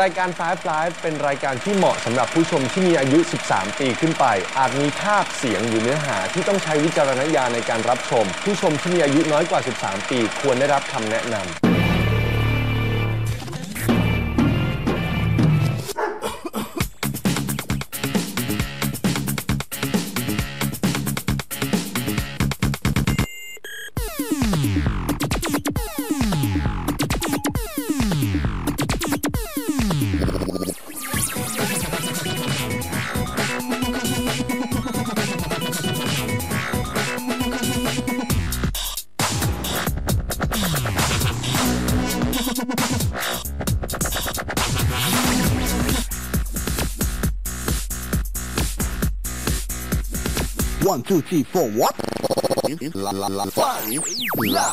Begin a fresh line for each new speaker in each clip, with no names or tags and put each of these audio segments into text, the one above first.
รายการ Five Live เป็นรายการที่เหมาะสำหรับผู้ชมที่มีอายุ 13 ปีขึ้นไป อาจมีภาพเสียงหรือเนื้อหาที่ต้องใช้วิจารณญาณในการรับชม ผู้ชมที่มีอายุน้อยกว่า 13 ปีควรได้รับคำแนะนำ
One, two, three, four, what? La la la five. La.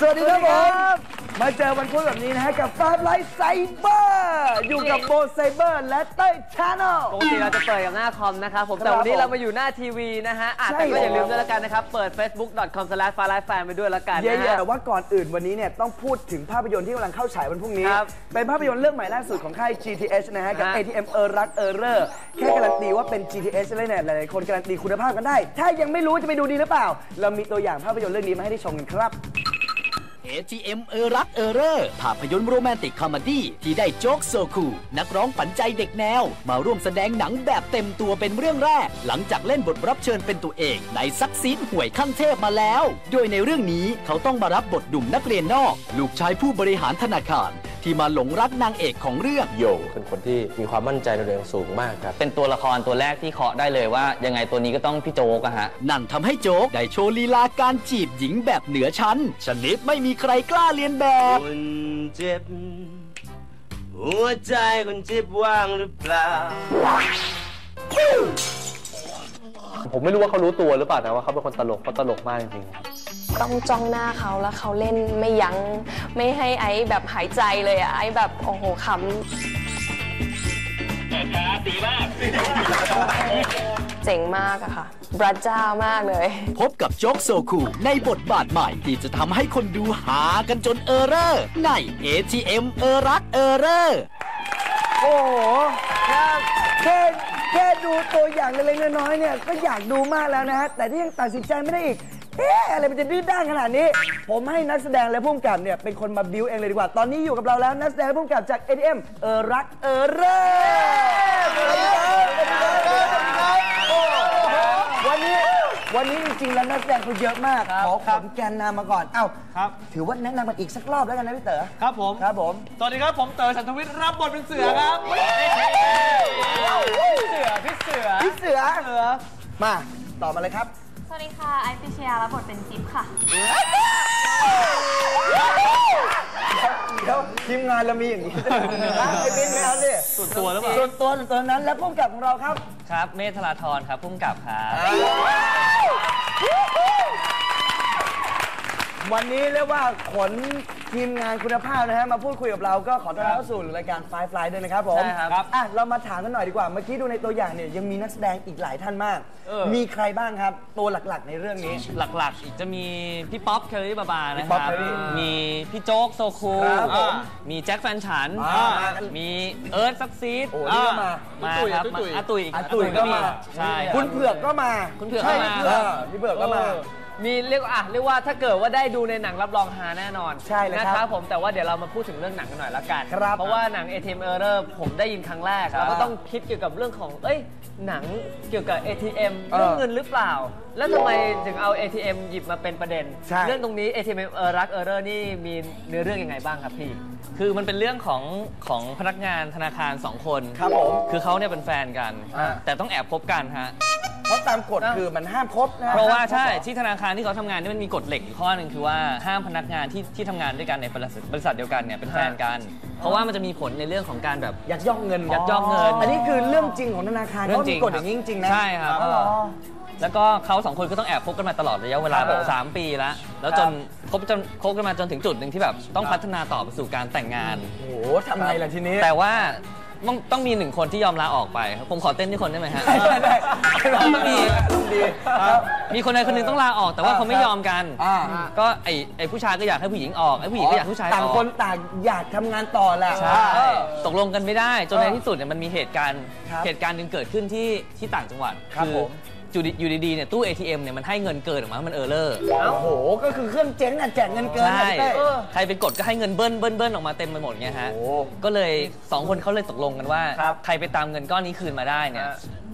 สวัสดีครับผม มาเจอวันพุธแบบนี้นะฮะกับฟาร์ไลท์ไซเบอร์อยู่กับโบไซเบอร์และเต้ยชาแนล
ปกติเราจะเปิดกับหน้าคอมนะครับผม
ครับ
แต่วันนี้
ผม
เรามาอยู่หน้าทีวีนะฮะอะ
ใช่
แต่ก็อย่าลืม
แล้ว
ด้วยละกันนะครับ เปิด facebook.com/firelifefan ไปด้วยละกัน
เย่
นะฮะ
ๆแต่ว่าก่อนอื่นวันนี้เนี่ยต้องพูดถึงภาพยนตร์ที่กำลังเข้าฉายวันพรุ่งนี้
ครับ
เป็นภาพยนตร์เรื่องใหม่ล่าสุดของค่าย GTH นะฮะ กับ
ฮะ
ATM เออรักเออเรอร์แค่การันตีว่าเป็น GTH เลยเนี่ยหลายๆคนการันตีคุณภาพกันได้ ถ้ายังไม่รู้จะไปดูดีหรือเปล่า เรามีตัวอย่างภาพยนตร์เรื่องนี้มาให้ได้ชมกันครับ
ATM เออรักเออเรอร์ภาพยนตร์โรแมนติกคอมดี้ที่ได้โจ๊กโซคูนักร้องฝันใจเด็กแนว มาร่วมแสดงหนังแบบเต็มตัวเป็นเรื่องแรก หลังจากเล่นบทรับเชิญเป็นตัวเองในซักซีดห่วยขั้นเทพมาแล้ว โดยในเรื่องนี้เขาต้องมารับบทดุ่มนักเรียนนอก ลูกชายผู้บริหารธนาคาร ที่มาหลงรักนางเอกของเรื่อง
โยงเป็นคนที่มีความมั่นใจในตัวเองสูงมากครับ
เป็นตัวละครตัวแรกที่เคาะได้เลยว่า ยังไงตัวนี้ก็ต้องพี่โจ๊กอะฮะ
นั่นทำให้โจ๊กได้โชว์ลีลาการจีบหญิงแบบเหนือชั้น ชนิดไม่มีใครกล้าเลียนแบบ
คนเจ็บ หัวใจคนเจ็บว่างหรือเปล่า
ผมไม่รู้ว่าเขารู้ตัวหรือเปล่านะว่าเขาเป็นคนตลกเขาตลกมากจริงๆครับ
ต้องจ้องหน้าเขาแล้วเขาเล่นไม่ยัง้งไม่ให้ไอ้แบบหายใจเลยอะไอ้แบบโอ้โหขำเจ๋งมากอะค่ะบรัดเจ้ามากเลย
พบกับโจ๊กโซคูในบทบาทใหม่ที่จะทำให้คนดูหากันจนเออเรอร์ใน ATM เออรักเออเรอร์
โอ้โหครับแค่แค่ดูตัวอย่างเล็กๆน้อยๆเนี่ย ก็อยากดูมากแล้วนะฮะ แต่ที่ยังตัดสินใจไม่ได้อีก เอ๊ะอะไรมันจะดื้อด้านขนาดนี้ ผมให้นักแสดงและผู้กำกับเนี่ยเป็นคนมาบิวเองเลยดีกว่า ตอนนี้อยู่กับเราแล้วนักแสดงและผู้กำกับจาก ATM เออรักเออเร่สวัสดีครับสวัสดีครับสวัสดีครับโอ้โหวันนี้วันนี้จริงๆแล้วนักแสดงเขาเยอะมาก ขอผมแกนนำมาก่อน เอ้า
ครับ
ถือว่าแนะนำกันอีกสักรอบแล้วกันนะพี่เต๋อ
ครับผม
ครับผม
สวัสดีครับผมเต๋อสันทวิทย์รับบทเป็นเสือครับเสือ พี่เสือ
พี่เสือ
เสือ
มา ต่อมาเลยครับ
ส วัสดีค่ะ ไอซ์พิชยารับบทเป็นจิ๊บค่ะ
เดี๋ยวทีมงานเรามีอย่างนี้ด้วยนะไอ้บินไม่เอาดิ
ส่วนตัวหรือเปล่า
ส่วนตัวส่วนตัวนั้นและพุ่มกับของเราครับ
ครับ เมธราธรครับพุ่มกับครับ
วันนี้เรียกว่าขนทีมงานคุณภาพนะฮะมาพูดคุยกับเราก็ขอต้อนรับเข้าสู่รายการ Five Fly ด้วยนะครับผม
ใช่ครับ
อะเรามาถามกันหน่อยดีกว่าเมื่อกี้ดูในตัวอย่างเนี่ยยังมีนักแสดงอีกหลายท่านมากมีใครบ้างครับตัวหลักๆ ในเรื่องนี้
หลักๆอีกจะมีพี่ป๊อปเคอรี่บาบานะ
พี่
ค
ป๊อป
รับ
เคอรี่
มีพี่โจ๊กโซคู
ครับผม
มีแจ็คแฟนฉัน
อ่ามากัน
มีเอิร์ธซักซีด
โอ้นี่ก็มา
มาครับมาอาตุยอีก
อาตุ๋ยก็มา
ใช่รับ
คุณเผือกก็มา
คุณเผือกก็มา
ใช่พี่เผือกพี่เผือกก็มา
มีเรียกว่าอะเรียกว่าถ้าเกิดว่าได้ดูในหนังรับรองฮาแน่นอน
ใช่เลยครับ
นะครับผมแต่ว่าเดี๋ยวเรามาพูดถึงเรื่องหนังกันหน่อยละกัน
ครับ
เพราะว่าหนัง ATM Error ผมได้ยินครั้งแรก
ครับ
แล้วก็ต้องคิดเกี่ยวกับเรื่องของเอ้ยหนังเกี่ยวกับ ATM
เออ
เรื่องเงินหรือเปล่า แล้วทำไมถึงเอา ATM หยิบมาเป็นประเด็น
ใช่
เรื่องตรงนี้ ATM Error Error นี่มีเนื้อเรื่องยังไงบ้างครับพี่
คือมันเป็นเรื่องของของพนักงานธนาคารสองคน
ครับผม
คือเขาเนี่ยเป็นแฟนกัน
อ่า
แต่ต้องแอบคบกันฮะ
เพ ราะตามกฎคือมันห้ามคบนะ
เพราะว่าใช่
ห้มคบ
ที่ธนาคารที่เขาทำงานนี่มันมีกฎเหล็กอยู่ข้อหนึ่งคือว่าห้ามพนักงานที่ที่ทำงานด้วยกันในบริษัทบริษัทเดียวกันเนี่ยเป็นแฟนกัน เพราะว่ามันจะมีผลในเรื่องของการแบบ
ยักยอกเงิน
ยักยอกเงิน
อันนี้คือเรื่องจริงของธนาคาร
เรื่อง
เขา
จริ
มี
ง
กฎอย่างนี้จริงๆนะ
ใช่ครับ
อ๋อ
แล้วก็เขาสองคนก็ต้องแอบคบกันมาตลอดระยะเวลา
ครับ
แบ
ผม
บสามปีแล้วแล้วจนคบจนคบกันมาจนถึงจุดหนึ่งที่แบบต้องพัฒนาต่อไปสู่การแต่งงาน
โอ้โหทำไงล่ะทีนี้
แต่ว่า ต้องต้องมีหนึ่งคนที่ยอมลาออกไปครับผมขอเต้นที่คนได้ไหมฮะ
ได้ได้
ต้องมี
ลงดีครับ
มีคนใดคนหนึ่งต้องลาออก แต่ว่าเขาไม่ยอมกัน
อ่า
ก็ไอไอผู้ชายก็อยากให้ผู้หญิงออกไอผู้หญิงก็อยากให้ผู้ชายออก
ต่างคนต่างอยากทำงานต่อแหละ
ใช่
เออ
ตกลงกันไม่ได้ จน
เอ
ใน
อ
ที่สุดเนี่ยมันมีเหตุการณ์
ครับ
เหตุการณ์หนึ่งเกิดขึ้นที่ที่ต่างจังหวัด
ครับผม
อยู่ดีอยู่ดีๆเนี่ยตู้ ATM เนี่ยมันให้เงินเกินออกมา มันเออร์เลอร์
โอ้โห ก็คือเครื่องเจ๊งอะแจกเงินเกิน
ใช่
อะพี่เต้
ใครไปกดก็ให้เงินเบิ้ลเบิ้ลเบิ้ลออกมาเต็มไปหมดเงี้ยฮะ
โอ้
ก็เลยสองคนเขาเลยตกลงกันว่า
ครับ
ใครไปตามเงินก้อนนี้คืนมาได้เนี่ย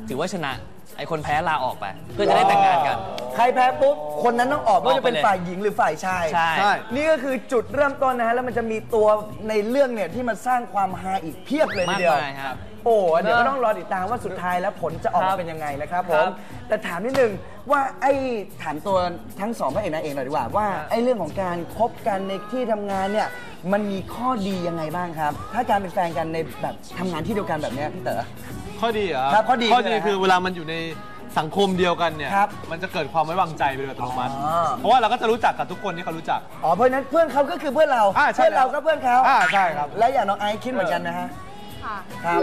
ถือว่าชนะ ไอคนแพ้ลาออกไป เพื่อจะได้แต่งงานกัน
ใครแพ้ปุ๊บ คนนั้นต้องออกไม่ว่าจะเป็น
ออกไปเลย
ฝ่ายหญิงหรือฝ่ายชาย
ใช่
นี่ก็คือจุดเริ่มต้นนะฮะ แล้วมันจะมีตัวในเรื่องเนี่ยที่มาสร้างความฮาอีกเพียบเลยที
มาก
เดียว
มายครับ
โอ้ เดี๋ยวก็ต้องรอติดตามว่าสุดท้ายแล้วผลจะออกมาเป็นยังไงนะครับผม แต่ถามนิดนึงว่าไอ้ถามตัวทั้งสองพระเอกนางเอกหน่อยดีกว่าว่าไอ้เรื่องของการคบกันในที่ทำงานเนี่ยมันมีข้อดียังไงบ้างครับ ถ้าการเป็นแฟนกันในแบบทำงานที่เดียวกันแบบเนี้ยพี่เต๋อ
ข้อดีเหรอ
ครับข้อดี
ข้อดี
คืออะไร
คือเวลามันอยู่ในสังคมเดียวกันเนี่ย
ครับ
มันจะเกิดความไว้วางใจไปโดยอัตโนมัติ
อ๋อ
เพราะว่าเราก็จะรู้จักกับทุกคนที่เขารู้จัก
อ๋อเพราะฉะนั้นเพื่อนเขาก็คือเพื่อนเรา
อ่าใช่
เพื่อนเรา
แล้ว
ก็เพื่อนเขา
อ่าใช่ครับ
และอย่างน้องไอซ์คิดเหมือนกันนะฮะ
ค่ะ
ครับ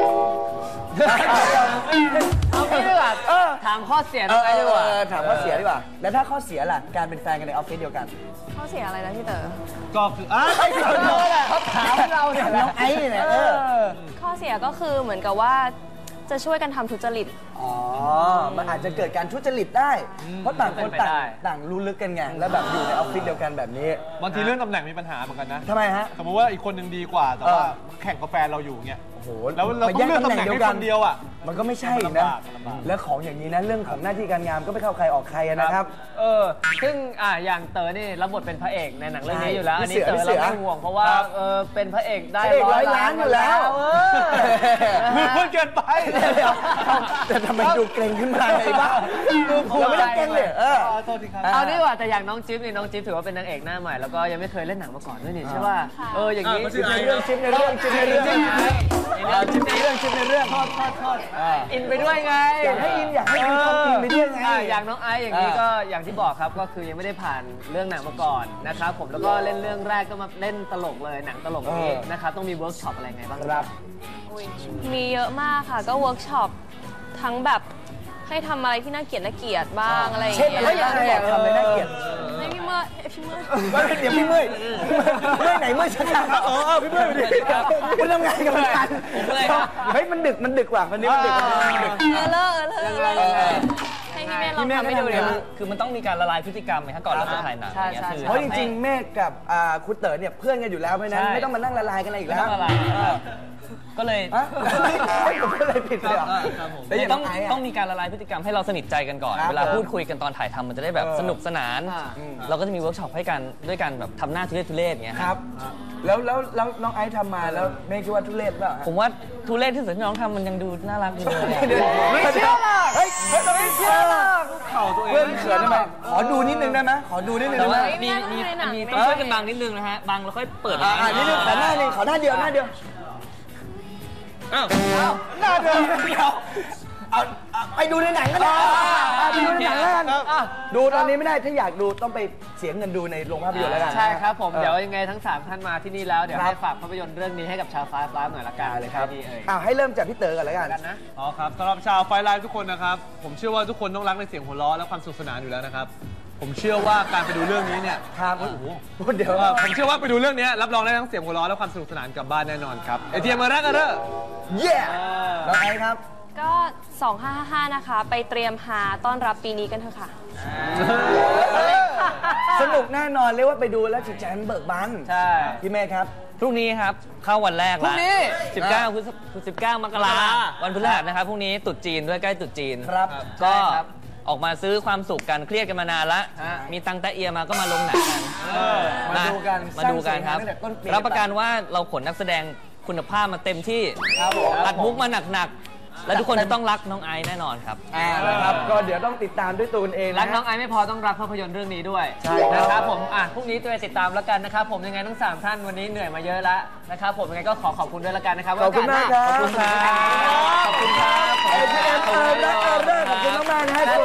เอางี้ดีกว่า
เออ
ถามข้อเสีย
เอ
น้อง
อ
ไอ้ดีกว่า
เออถามข้อเสียดีกว่า แล้วถ้าข้อเสียล่ะ การเป็นแฟนกันในออฟฟิศเดียวกัน
ข้อเสียอะไรนะพี่เต๋อ
ก็คืออะ
ไอ้เราเนี่ยเขาถามเราเนี่ยน้องไอซ์เนี่ยเออ
ข้อเสียก็คือเหมือนกับว่า จะช่วยกันทำทุจริต
อ๋อ มันอาจจะเกิดการทุจริตได้ เพราะต่างคนต่างต่างรู้ลึกกันไง แล้วแบบอยู่ในออฟฟิศเดียวกันแบบนี้
บางทีเรื่องตำแหน่งมีปัญหาเหมือนกันนะ
ทำไมฮะ
สมมติว่าอีกคนหนึ่งดีกว่า แต่ว่าแข่งกับแฟนเราอยู่เงี้ย
โอ้โห
แล้วเราต้องเลือกตำแหน่งให้คนเดียวอะ
มันก็ไม่ใช่
มันลำ
นะ
บากมันลำบาก
แล้วของอย่างนี้นะเรื่องของหน้าที่การงานก็ไม่เข้าใครออกใครอะนะครับ
เออ ซึ่งอ่าอย่างเต๋อนี่รับบทเป็นพระเอกในหนังเรื่องนี้อยู่แล้ว
ใช่
อันนี้
พี่
เต๋อ
เสือ
เราไม่ห่วงเพราะว่า
ครับ
เออเป็นพระเอกได้
พระเอกร้อยล้านอยู่แล้ว
เออ
มือเพื่อนเกินไป
แต่ทำไมดูเกรงขึ้นมาไอ้บ้าดูผูไม่ได้เกรงเลยเออ
ขอโทษทีครับ
เอาดีกว่าแต่อย่างน้องจิ๊บนี่น้องจิ๊บถือว่าเป็นนางเอกหน้าใหม่แล้วก็ยังไม่เคยเล่นหนังมาก่อนด้วยนี่ใช่ป่ะ
ค่ะ
เอออย่างนี้
อะมาชื่อ
ในเรื่องชิปในเรื่องชิปในเรื่องเออชิปในเรื่องชิปในเรื่อง
อินไปด้วยไง
อยากให้อินอยากให้มีความอินไปด้วยไง
อะอย่างน้องไอซ์อย่างนี้
อ่า
ก็อย่างที่บอกครับก็คือยังไม่ได้ผ่านเรื่องหนังมาก่อนนะครับผมแล้วก็เล่นเรื่องแรกก็มาเล่นตลกเลยหนังตลกนี้นะครับต้องมีเวิร์กช็อปอะไรไงบ้าง
ครับ
มีเยอะมากค่ะก็เวิร์กช็อปทั้งแบบให้ทำอะไรที่น่าเกลียดน่าเกลียดบ้างอะไรอย่าง
เช่น
เงี้ย
อะไรยังไงอะทำอะไรน่าเกลียด
ให้พี่เมื่อให้พี่เมื่อ
ว่าเดี๋ยวพี่เมื่อยเมื่อยไหนเมื่อยชัดๆเออเออพี่เมื่อยไปดิคุณทำงานกับมันกัน
ผมเมื่อยครับ
เฮ้ยมันดึกมันดึกว่ะวันนี้มันดึกมันดึก
เออเลอะเออเลอะเออเลอะให้พี่เมย์ลองทำให้ดูเดี๋ยว
คือคือมันต้องมีการละลายพฤติกรรมไหมฮะก่อนเราจะถ่ายหนังอย่างเงี้ยคือ
เพราะจริงๆเมฆกับอ่าคุณเต๋อเนี่ยเพื่อนกันอยู่แล้วเพราะฉะนั้น
ใช่
ไม่ต้องมานั่งละลายกันอะไรอีก
ไม่
แล้ว
ต้องละลายนะครับก็เลย
ฮะผมก็เลยผิดเลยเหรอ
ครับผม
แล้วอย่าง
ต้อง
น้องไอซ์อะ
ต้องมีการละลายพฤติกรรมให้เราสนิทใจกันก่อน
ครับ
เวลา
ผม
พูดคุยกันตอนถ่ายทำมันจะได้แบบ
เออ
สนุกสนานเราก็จะมีเวิร์กช็อปให้กันด้วยกันแบบทำหน้าทุเรศทุเรศอย่างเงี้ย
ครับ แล้วแล้วแล้วน้องไอซ์ทำมาแล้วเมฆคิดว่าทุเรศเปล่าฮะ
ผมว่าทุเรศที่สุดที่น้องทำมันยังดูน่ารักอยู่เลยอะ
ไม่เชื่อหรอกเฮ้ยเฮ้ยเราไม่เชื่อหรอก
เข่าตัวเอง
เพื่อนเขินทำไมขอดูนิดนึงได้ไหมขอดูนิดนึง
แต่
ได้ไหม
ว่ามีมีมีต้องช่วยกันบางนิดนึงนะฮะบางแล้วค่อยเปิด
อ่าอ่านิดนึงขอหน้าหนึงขอหน้าเดียวหน้าเดียว
อ้าว
หน้าเดียวเดียวเอาเอาไปดูในหนังก็ได้อะไปดูในหนังแล้วกันอะดูตอนนี้ไม่ได้ถ้าอยากดูต้องไปเสียเงินดูในโรงภาพยนตร์แล้วกัน
ใช่ครับผม
ออ
เดี๋ยวยังไงทั้ง 3 ท่านมาที่นี่แล้ว เดี๋ยว
ครับ
ให้ฝากภาพยนตร์เรื่องนี้ให้กับชาวฟ้าฟ้าหน่อยละกัน
ได้เลยครับ
ดีเอ่ย
อ้าวให้เริ่มจากพี่เต๋อก่อนแล้วกัน
กันนะ
อ๋อครับสำหรับชาวไฟไลฟ์ทุกคนนะครับ ผมเชื่อว่าทุกคนต้องรักในเสียงหัวเราะและความสนุกสนานอยู่แล้วนะครับ ผมเชื่อว่าการไปดูเรื่องนี้เนี่ย
ครับ
โอ้โห
พูดเดี๋ยว
เออผมเชื่อว่าไปดูเรื่องนี้รับรองได้ทั้งเสียงหัวเราะและความสนุกสนานกลับบ้านแน่นอนครับ เอทีเอ็มมาแรกกันเด้อ
เย้แล้วไอ้ครับ
ก็ 2555 นะคะ ไปเตรียมหาต้อนรับปีนี้กันเถอะค่ะ
สนุกแน่นอนเรียกว่าไปดูแล้วจิตใจมันเบิกบาน
ใช่
พี่เมฆครับ
พรุ่งนี้ครับ เข้าวันแรก
พรุ่
ละ
งนี้
19พฤษ19 มกราวันพฤหัสนะครับพรุ่งนี้ตรุษจีนด้วยใกล้ตรุษจีน
ครับ
ก็
ใช่ครับ
ออกมาซื้อความสุขกันเครียดกันมานานละ
ฮะ
มีตังค์แตะเอียมาก็มาลงหนังกัน
มาดูกัน
มาดูกันครับ
สร้างเสียงตั้งแต่ต้นปี
รับประกันว่าเราขนนักแสดงคุณภาพมาเต็มที่
ครับผม
อัดมุกมาหนักๆ และทุกคนจะต้องรักน้องไอซ์แน่นอนครับ
อ่านะครับ ก็เดี๋ยวต้องติดตามด้วยตัวคุณเองนะ
รักน้องไอซ์ไม่พอต้องรักภาพยนตร์เรื่องนี้ด้วย
ใช่ครับ
นะครับผมอะพรุ่งนี้ตัวเองติดตามแล้วกันนะครับ ผมยังไงทั้งสามท่านวันนี้เหนื่อยมาเยอะแล้วนะครับผมยังไงก็ขอขอบคุณด้วยแล้วกันนะครับ
ขอบคุณมากครับ
ขอบคุณครับขอบคุณครับ
เอทีเอ็มเออร์และเออร์เรอร์ขอบคุณมากๆนะฮะ